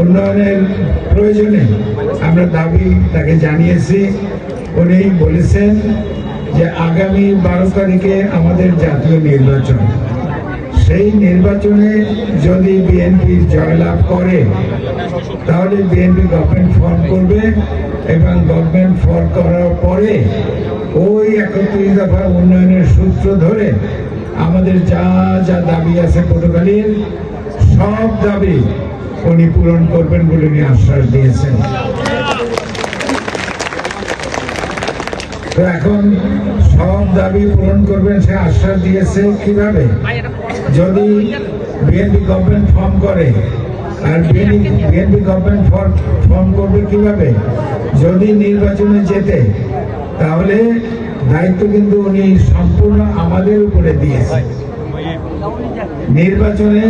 উন্নয়নের প্রয়োজনে আমরা দাবি তাকে জানিয়েছি। উনি বলেছেন যে আগামী বারো তারিখে আমাদের জাতীয় নির্বাচন। সেই নির্বাচনে যদি বিএনপি জয়লাভ করে, তাহলে বিএনপি গভর্নমেন্ট ফর্ম করবে এবং গভর্নমেন্ট ফর্ম করার পরে ওই একত্রিশ দফা উন্নয়নের সূত্র ধরে আমাদের যা যা দাবি আছে পটুয়াখালীর সব দাবি উনি পূরণ করবেন বলে উনি আশ্বাস দিয়েছেন। তো এখন সব দাবি পূরণ করবেন সে আশ্বাস দিয়েছে কীভাবে? যদি বিএনপি গভর্নমেন্ট ফর্ম করে, আর বিএনপি গভর্নমেন্ট ফর্ম করবে কীভাবে? যদি নির্বাচনে যেতে, তাহলে দায়িত্ব কিন্তু উনি সম্পূর্ণ আমাদের উপরে দিয়েছে নির্বাচনে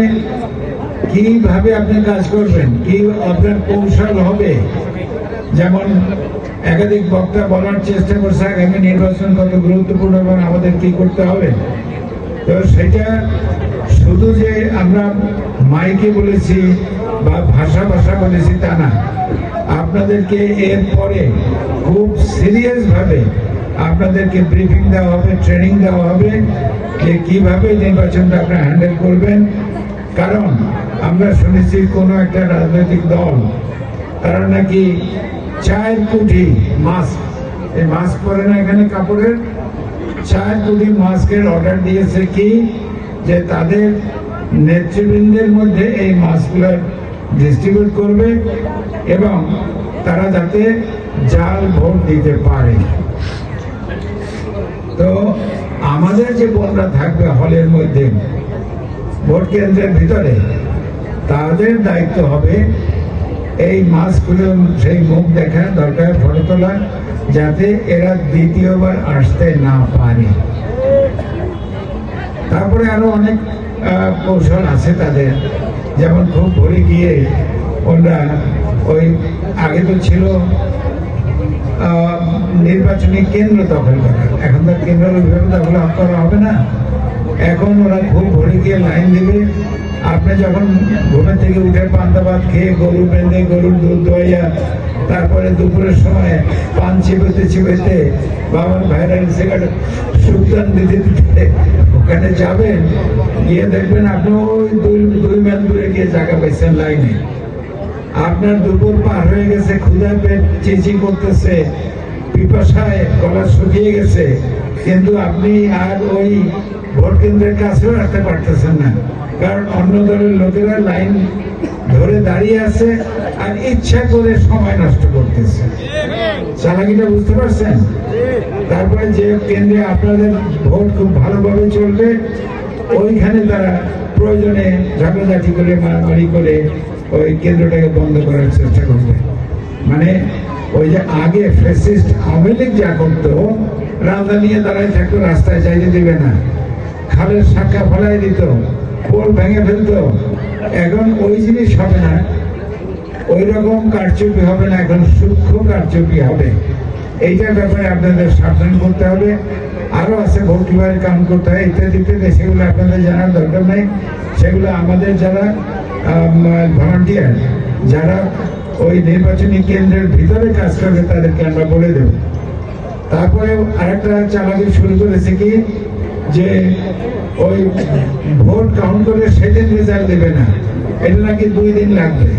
কীভাবে আপনি কাজ করবেন? কি আপনার কৌশল হবে? যেমন একাধিক বক্তা বলার চেষ্টা করছে, আগামী নির্বাচন কত গুরুত্বপূর্ণ এবং আমাদের কি করতে হবে? তো সেটা শুধু যে আমরা মাইকে বলেছি বা ভাষা ভাষা বলেছি তা না। আপনাদেরকে এর পরে খুব সিরিয়াস ভাবে আপনাদেরকে ব্রিফিং দেওয়া হবে ট্রেনিং দেওয়া হবে যে কীভাবে নির্বাচনটা আপনারা হ্যান্ডেল করবেন। কারণ আমরা শুনেছি কোনো একটা রাজনৈতিক দল, তারা নাকি চায়ের কোটি মাস্ক, এই মাস্ক পরে না এখানে কাপড়ের? চার কোটি মাস্কের অর্ডার দিয়েছে কি? যে তাদের নেতৃবৃন্দের মধ্যে এই মাস্কগুলো ডিস্ট্রিবিউট করবে এবং তারা যাতে জাল ভোট দিতে পারে। তো আমাদের যে বোনরা থাকবে হলের মধ্যে, ভোট কেন্দ্রের ভিতরে তাদের দায়িত্ব হবে এই মাসগুলো সেই মুখ দেখা দরকার, ফটো তোলা, যাতে এরা দ্বিতীয়বার আসতে না পারে। তারপরে আরও অনেক কৌশল আছে তাদের। যেমন খুব ভরে গিয়ে ওরা ওই, আগে তো ছিল নির্বাচনী কেন্দ্র দখল করা। এখন তো কেন্দ্র ওইভাবে দখল করা হবে না। এখন ওরা খুব ভরে গিয়ে লাইন দেবে। আপনি যখন ঘুমের থেকে উঠে পান্তা ভাত খেয়ে গরু বেঁধে, গরুর দুধ দোয়াইয়া তারপরে দুপুরের সময় পান চিপেতে চিপেতে বাবার ভাইরাল সিগারেট সুলতান দিতে দিতে ওখানে যাবেন, গিয়ে দেখবেন আপনি ওই দুই দুই মাইল দূরে গিয়ে জায়গা পাইছেন লাইনে। আপনার দুপুর পার হয়ে গেছে ক্ষুধা পেট চিচি করতেছে। পিপাসায় গলা শুকিয়ে গেছে। কিন্তু আপনি আর ওই ভোট কেন্দ্রের কাছেও আসতে পারতেছেন না। কারণ অন্য দলের লোকেরা লাইন ধরে দাঁড়িয়ে আছে আর ইচ্ছা করে সময় নষ্ট করতেছে। চালাকিটা বুঝতে পারছেন? তারপরে যে কেন্দ্রে আপনাদের ভোট খুব ভালোভাবে চলবে, ওইখানে তারা প্রয়োজনে ঝগড়াঝাটি করে, মারামারি করে ওই কেন্দ্রটাকে বন্ধ করার চেষ্টা করবে। মানে ওই যে আগে ফেসিস্ট আওয়ামী লীগ যা করতো রাজা নিয়ে দাঁড়ায় থাকতো রাস্তায় যাইতে দিবে না। খালের শাখা ফলাই দিত পোল ভেঙে ফেলতো। এখন ওই জিনিস হবে না। ওই রকম কারচুপি হবে না, এখন সূক্ষ্ম কারচুপি হবে। এইটার ব্যাপারে আপনাদের সাবধান করতে হবে। আরও আছে ভোট কাউন্ট করতে হয়, ইত্যাদি ইত্যাদি, সেগুলো আপনাদের জানার দরকার নেই। সেগুলো আমাদের যারা ভলান্টিয়ার যারা ওই নির্বাচনী কেন্দ্রের ভিতরে কাজ করবে তাদেরকে আমরা বলে দেব। তারপরে আরেকটা চালাকি শুরু করেছে কি, যে ওই ভোট কাউন্ট করে সেদিন রেজাল্ট দেবে না। এটা নাকি দুই দিন লাগবে।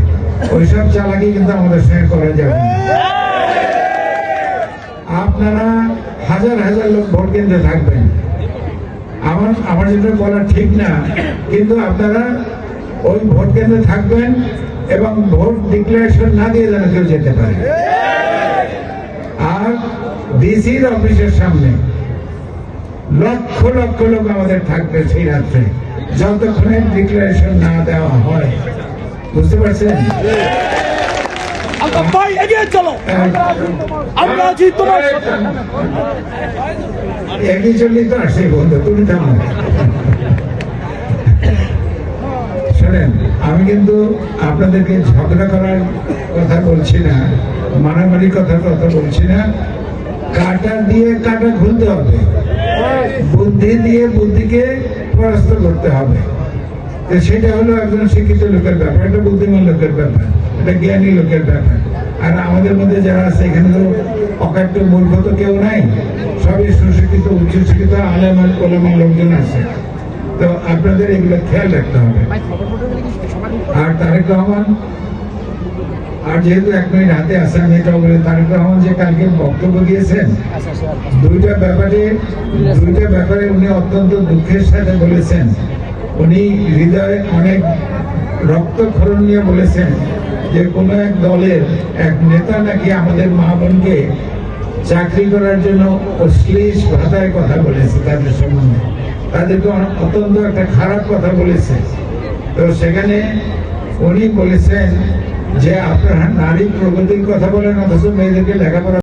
ওইসব চালাকি কিন্তু আমাদের সঙ্গে করা যাবে আপনারা হাজার হাজার লোক ভোট কেন্দ্রে থাকবেন। আমার আমার যেটা বলা ঠিক না, কিন্তু আপনারা ওই ভোট কেন্দ্রে থাকবেন এবং ভোট ডিক্লারেশন না দিয়ে যেন কেউ যেতে পারে। আর ডিসির অফিসের সামনে লক্ষ লক্ষ লোক আমাদের থাকবে সেই রাত্রে। যতক্ষণে ডিক্লারেশন না দেওয়া হয় বুঝতে পারছেন? আলতাফ ভাই এগিয়ে চলো। আমরা আছি তোমার সাথে। একই চল্লিশ তো আসছে বন্ধু তুমি থামো। শোনেন আমি কিন্তু আপনাদেরকে ঝগড়া করার কথা বলছি না, মারামারি কথার কথা বলছি না। কাটা দিয়ে কাটা খুলতে হবে। বুদ্ধি দিয়ে বুদ্ধিকে পরাস্ত করতে হবে। সেটা হলো একজন শিক্ষিত লোকের ব্যাপার। একটা বুদ্ধিমান লোকের ব্যাপার। এটা জ্ঞানী লোকের ব্যাপার। আর আমাদের মধ্যে যারা আছে, এখানে তো অকাট্য মূর্খ তো কেউ নাই। সবই সুশিক্ষিত, উচ্চশিক্ষিত, আলেম আর কোলামা লোকজন আছে। তো আপনাদের এগুলো খেয়াল রাখতে হবে। আর তারেক রহমান আর যেহেতু এক মিনিট হাতে আছে আমি এটাও বলি তারেক রহমান যে কালকে বক্তব্য দিয়েছেন দুইটা ব্যাপারে দুইটা ব্যাপারে উনি অত্যন্ত দুঃখের সাথে বলেছেন। উনি হৃদয়ে অনেক রক্তক্ষরণ নিয়ে বলেছেন যে কোনো এক দলের এক নেতা নাকি আমাদের মা বোনকে চাকরি করার জন্য অশ্লীল ভাষায় কথা বলেছে তাদের সম্বন্ধে। তাদেরকে অত্যন্ত একটা খারাপ কথা বলেছে। তো সেখানে উনি বলেছেন যে, আপনারা নারী প্রগতির কথা বলেন, অথচ মেয়েদেরকে লেখাপড়া